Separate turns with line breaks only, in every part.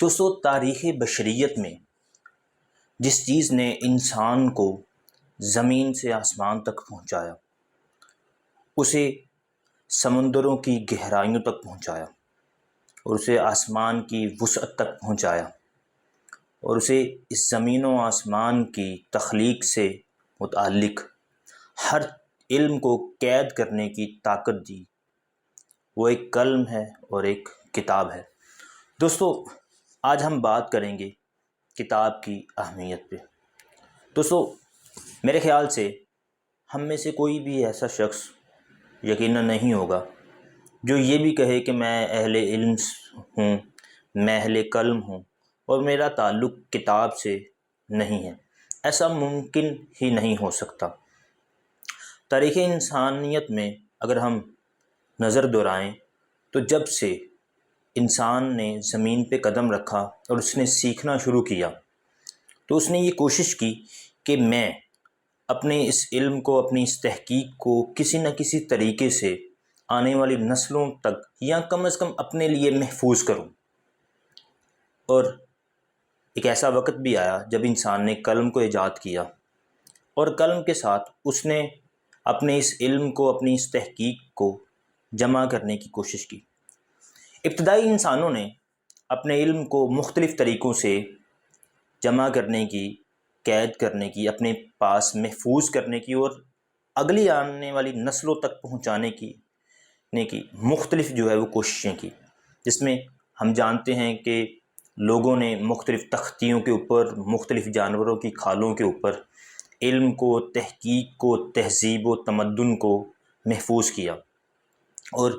تو سو تاریخ بشریت میں، جس چیز نے انسان کو زمین سے آسمان تک پہنچایا، اسے سمندروں کی گہرائیوں تک پہنچایا، اور اسے آسمان کی وسعت تک پہنچایا، اور اسے اس زمین و آسمان کی تخلیق سے متعلق ہر علم کو قید کرنے کی طاقت دی۔ وہ ایک قلم ہے اور ایک کتاب ہے۔ دوستو آج ہم بات کریں گے کتاب کی اہمیت پہ۔ دوستو، میرے خیال سے ہم میں سے کوئی بھی ایسا شخص یقیناً نہیں ہوگا جو یہ بھی کہے کہ میں اہل علم ہوں، میں اہل قلم ہوں اور میرا تعلق کتاب سے نہیں ہے۔ ایسا ممکن ہی نہیں ہو سکتا۔ تاریخ انسانیت میں اگر ہم نظر دہرائیں تو جب سے انسان نے زمین پہ قدم رکھا اور اس نے سیکھنا شروع کیا۔ تو اس نے یہ کوشش کی کہ میں اپنے اس علم کو، اپنی اس تحقیق کو کسی نہ کسی طریقے سے آنے والی نسلوں تک یا کم از کم اپنے لیے محفوظ کروں۔ اور ایک ایسا وقت بھی آیا جب انسان نے قلم کو ایجاد کیا اور قلم کے ساتھ اس نے اپنے اس علم کو، اپنی اس تحقیق کو جمع کرنے کی کوشش کی۔ ابتدائی انسانوں نے اپنے علم کو مختلف طریقوں سے جمع کرنے کی، قید کرنے کی، اپنے پاس محفوظ کرنے کی اور اگلی آنے والی نسلوں تک پہنچانے کی، نے کی مختلف جو ہے وہ کوششیں کی۔ جس میں ہم جانتے ہیں کہ لوگوں نے مختلف تختیوں کے اوپر، مختلف جانوروں کی کھالوں کے اوپر علم کو، تحقیق کو، تہذیب و تمدن کو محفوظ کیا اور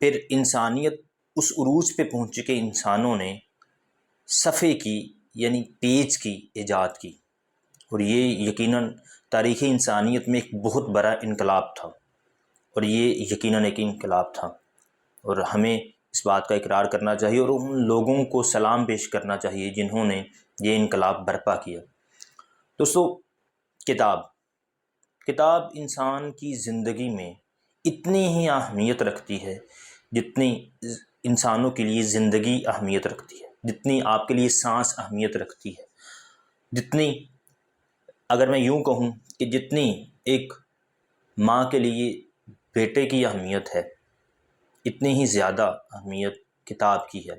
پھر انسانیت اس عروج پہ پہنچ چکے انسانوں نے صفحے کی یعنی پیج کی ایجاد کی۔ اور یہ یقیناً تاریخ انسانیت میں ایک بہت بڑا انقلاب تھا۔ اور یہ یقیناً ایک انقلاب تھا۔ اور ہمیں اس بات کا اقرار کرنا چاہیے اور ان لوگوں کو سلام پیش کرنا چاہیے جنہوں نے یہ انقلاب برپا کیا۔ دوستو، کتاب۔ کتاب انسان کی زندگی میں اتنی ہی اہمیت رکھتی ہے جتنی انسانوں کے لیے زندگی اہمیت رکھتی ہے۔ جتنی آپ کے لیے سانس اہمیت رکھتی ہے۔ جتنی، اگر میں یوں کہوں کہ جتنی ایک ماں کے لیے بیٹے کی اہمیت ہے، اتنی ہی زیادہ اہمیت کتاب کی ہے۔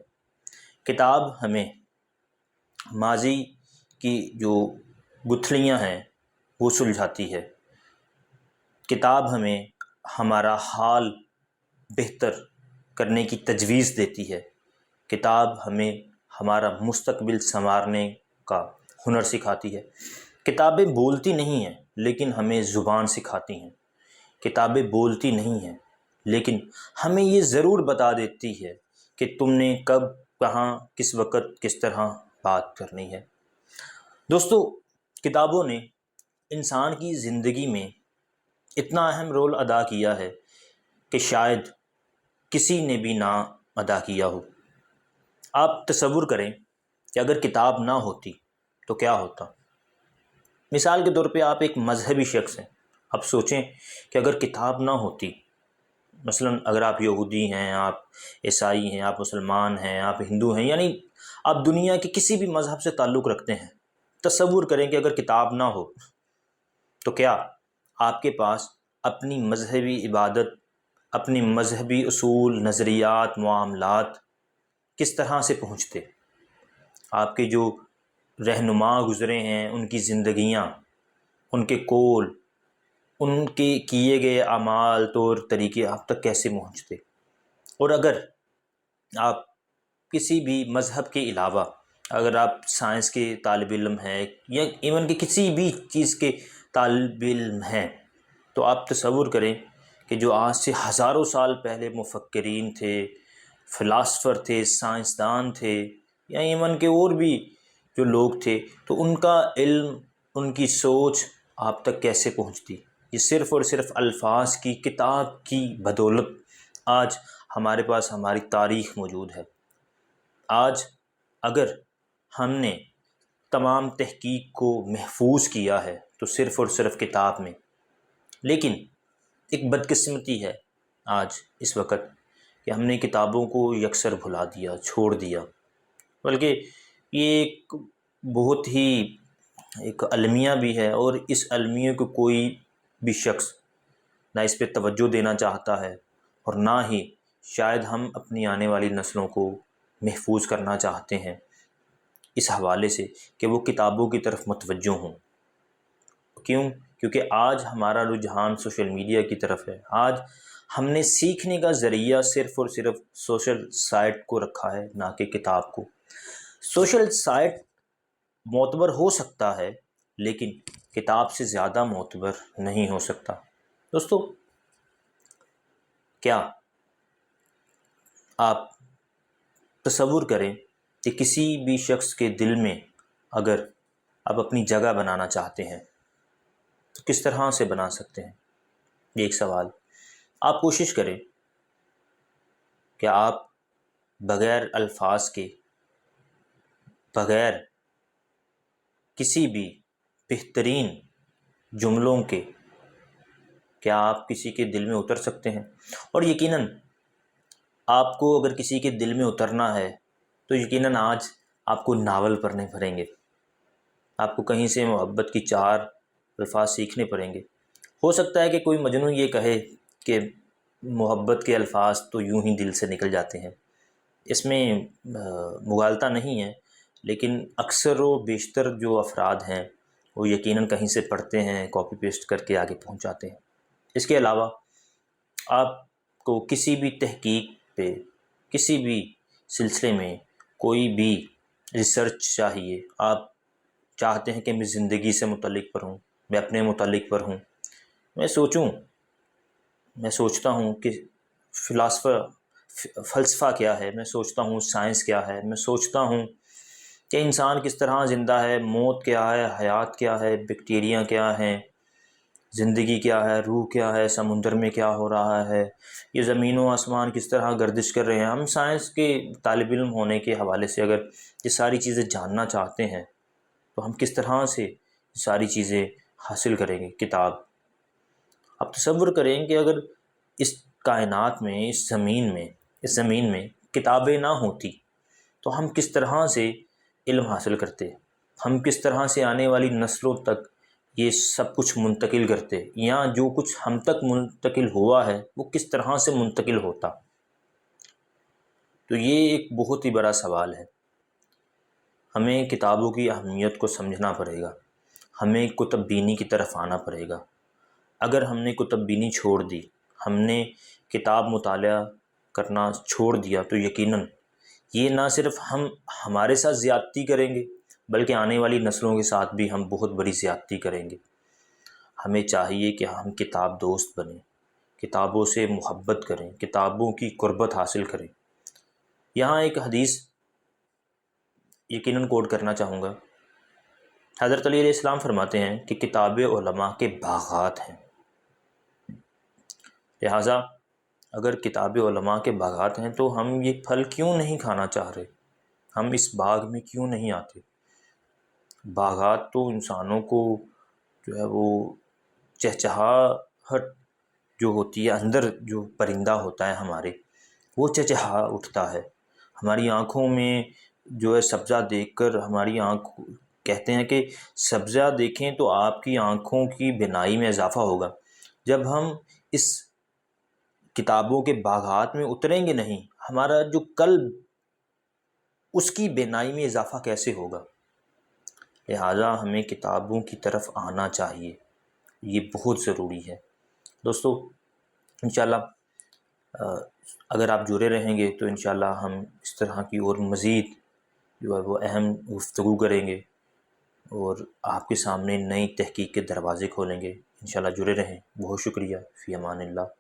کتاب ہمیں ماضی کی جو گتھلیاں ہیں، وہ سلجھاتی ہے۔ کتاب ہمیں ہمارا حال بہتر کرنے کی تجویز دیتی ہے۔ کتاب ہمیں ہمارا مستقبل سنوارنے کا ہنر سکھاتی ہے۔ کتابیں بولتی نہیں ہیں، لیکن ہمیں زبان سکھاتی ہیں۔ کتابیں بولتی نہیں ہیں، لیکن ہمیں یہ ضرور بتا دیتی ہے کہ تم نے کب، کہاں، کس وقت کس طرح بات کرنی ہے۔ دوستو، کتابوں نے انسان کی زندگی میں اتنا اہم رول ادا کیا ہے کہ شاید کسی نے بھی نہ ادا کیا ہو۔ آپ تصور کریں کہ اگر کتاب نہ ہوتی تو کیا ہوتا۔ مثال کے طور پہ آپ ایک مذہبی شخص ہیں۔ اب سوچیں کہ اگر کتاب نہ ہوتی، مثلا اگر آپ یہودی ہیں، آپ عیسائی ہیں، آپ مسلمان ہیں، آپ ہندو ہیں یعنی آپ دنیا کے کسی بھی مذہب سے تعلق رکھتے ہیں۔ تصور کریں کہ اگر کتاب نہ ہو تو کیا آپ کے پاس اپنی مذہبی عبادت اپنی مذہبی اصول، نظریات، معاملات کس طرح سے پہنچتے؟ آپ کے جو رہنما گزرے ہیں، ان کی زندگیاں، ان کے کول، ان کے کیے گئے اعمال، طور طریقے آپ تک کیسے پہنچتے؟ اور اگر آپ کسی بھی مذہب کے علاوہ اگر آپ سائنس کے طالب علم ہیں یا ایون کہ کسی بھی چیز کے طالب علم ہیں، تو آپ تصور کریں کہ جو آج سے ہزاروں سال پہلے مفکرین تھے، فلاسفر تھے، سائنسدان تھے، یا ایون کہ اور بھی جو لوگ تھے، تو ان کا علم، ان کی سوچ آپ تک کیسے پہنچتی؟ یہ صرف اور صرف الفاظ کی، کتاب کی بدولت آج ہمارے پاس ہماری تاریخ موجود ہے۔ آج اگر ہم نے تمام تحقیق کو محفوظ کیا ہے تو صرف اور صرف کتاب میں۔ لیکن ایک بدقسمتی ہے آج، اس وقت، کہ ہم نے کتابوں کو یکسر بھلا دیا، چھوڑ دیا۔ بلکہ یہ ایک بہت ہی ایک المیہ بھی ہے، اور اس المیہ کو کوئی بھی شخص نہ اس پہ توجہ دینا چاہتا ہے، اور نہ ہی شاید ہم اپنی آنے والی نسلوں کو محفوظ کرنا چاہتے ہیں۔ اس حوالے سے کہ وہ کتابوں کی طرف متوجہ ہوں۔ کیوں؟ کیونکہ آج ہمارا رجحان سوشل میڈیا کی طرف ہے۔ آج ہم نے سیکھنے کا ذریعہ صرف اور صرف سوشل سائٹ کو رکھا ہے، نہ کہ کتاب کو۔ سوشل سائٹ معتبر ہو سکتا ہے، لیکن کتاب سے زیادہ معتبر نہیں ہو سکتا۔ دوستو، کیا آپ تصور کریں کہ کسی بھی شخص کے دل میں اگر آپ اپنی جگہ بنانا چاہتے ہیں کس طرح سے بنا سکتے ہیں؟ یہ ایک سوال۔ آپ کوشش کریں کہ آپ بغیر الفاظ کے، بغیر کسی بھی بہترین جملوں کے، کیا آپ کسی کے دل میں اتر سکتے ہیں؟ اور یقیناً آپ کو اگر کسی کے دل میں اترنا ہے تو یقیناً آج آپ کو ناول پڑھنے پڑیں گے۔ آپ کو کہیں سے محبت کی چار الفاظ سیکھنے پڑیں گے۔ ہو سکتا ہے کہ کوئی مجنون یہ کہے کہ محبت کے الفاظ تو یوں ہی دل سے نکل جاتے ہیں۔ اس میں مغالطہ نہیں ہے، لیکن اکثر و بیشتر جو افراد ہیں، وہ یقیناً کہیں سے پڑھتے ہیں، کاپی پیسٹ کر کے آگے پہنچاتے ہیں۔ اس کے علاوہ، آپ کو کسی بھی تحقیق پہ، کسی بھی سلسلے میں کوئی بھی ریسرچ چاہیے۔ آپ چاہتے ہیں کہ میں زندگی سے متعلق پڑھوں۔ میں اپنے متعلق پڑھوں میں سوچوں، میں سوچتا ہوں کہ فلاسفر فلسفہ کیا ہے، میں سوچتا ہوں سائنس کیا ہے، میں سوچتا ہوں کہ انسان کس طرح زندہ ہے، موت کیا ہے، حیات کیا ہے، بیکٹیریا کیا ہیں، زندگی کیا ہے، روح کیا ہے، سمندر میں کیا ہو رہا ہے، یہ زمین و آسمان کس طرح گردش کر رہے ہیں۔ ہم سائنس کے طالب علم ہونے کے حوالے سے اگر یہ ساری چیزیں جاننا چاہتے ہیں، تو ہم کس طرح سے ساری چیزیں حاصل کریں گے، کتاب۔ اب تصور کریں کہ اگر اس کائنات میں، اس زمین میں، اس زمین میں کتابیں نہ ہوتی، تو ہم کس طرح سے علم حاصل کرتے؟ ہم کس طرح سے آنے والی نسلوں تک یہ سب کچھ منتقل کرتے؟ یا جو کچھ ہم تک منتقل ہوا ہے، وہ کس طرح سے منتقل ہوتا؟ تو یہ ایک بہت ہی بڑا سوال ہے۔ ہمیں کتابوں کی اہمیت کو سمجھنا پڑے گا۔ ہمیں کتب بینی کی طرف آنا پڑے گا۔ اگر ہم نے کتب بینی چھوڑ دی، ہم نے کتاب مطالعہ کرنا چھوڑ دیا، تو یقیناً یہ نہ صرف ہم ہمارے ساتھ زیادتی کریں گے، بلکہ آنے والی نسلوں کے ساتھ بھی ہم بہت بڑی زیادتی کریں گے۔ ہمیں چاہیے کہ ہم کتاب دوست بنیں، کتابوں سے محبت کریں، کتابوں کی قربت حاصل کریں۔ یہاں ایک حدیث یقیناً کوڈ کرنا چاہوں گا۔ حضرت علیہ السلام فرماتے ہیں کہ کتاب علماء کے باغات ہیں۔ لہٰذا اگر کتاب علماء کے باغات ہیں تو ہم یہ پھل کیوں نہیں کھانا چاہ رہے؟ ہم اس باغ میں کیوں نہیں آتے؟ باغات تو انسانوں کو جو ہے وہ چہچہاہٹ جو ہوتی ہے، اندر جو پرندہ ہوتا ہے ہمارے، وہ چہچہا اٹھتا ہے۔ ہماری آنکھوں میں جو ہے سبزہ دیکھ کر ہماری آنکھ کہتے ہیں کہ سبزہ دیکھیں تو آپ کی آنکھوں کی بینائی میں اضافہ ہوگا۔ جب ہم اس کتابوں کے باغات میں اتریں گے نہیں، ہمارا جو قلب، اس کی بینائی میں اضافہ کیسے ہوگا؟ لہٰذا ہمیں کتابوں کی طرف آنا چاہیے۔ یہ بہت ضروری ہے۔ دوستو، انشاءاللہ اگر آپ جڑے رہیں گے تو انشاءاللہ ہم اس طرح کی اور مزید جو ہے وہ اہم گفتگو کریں گے۔ اور آپ کے سامنے نئی تحقیق کے دروازے کھولیں گے۔ انشاءاللہ جڑے رہیں۔ بہت شکریہ۔ فی امان اللہ۔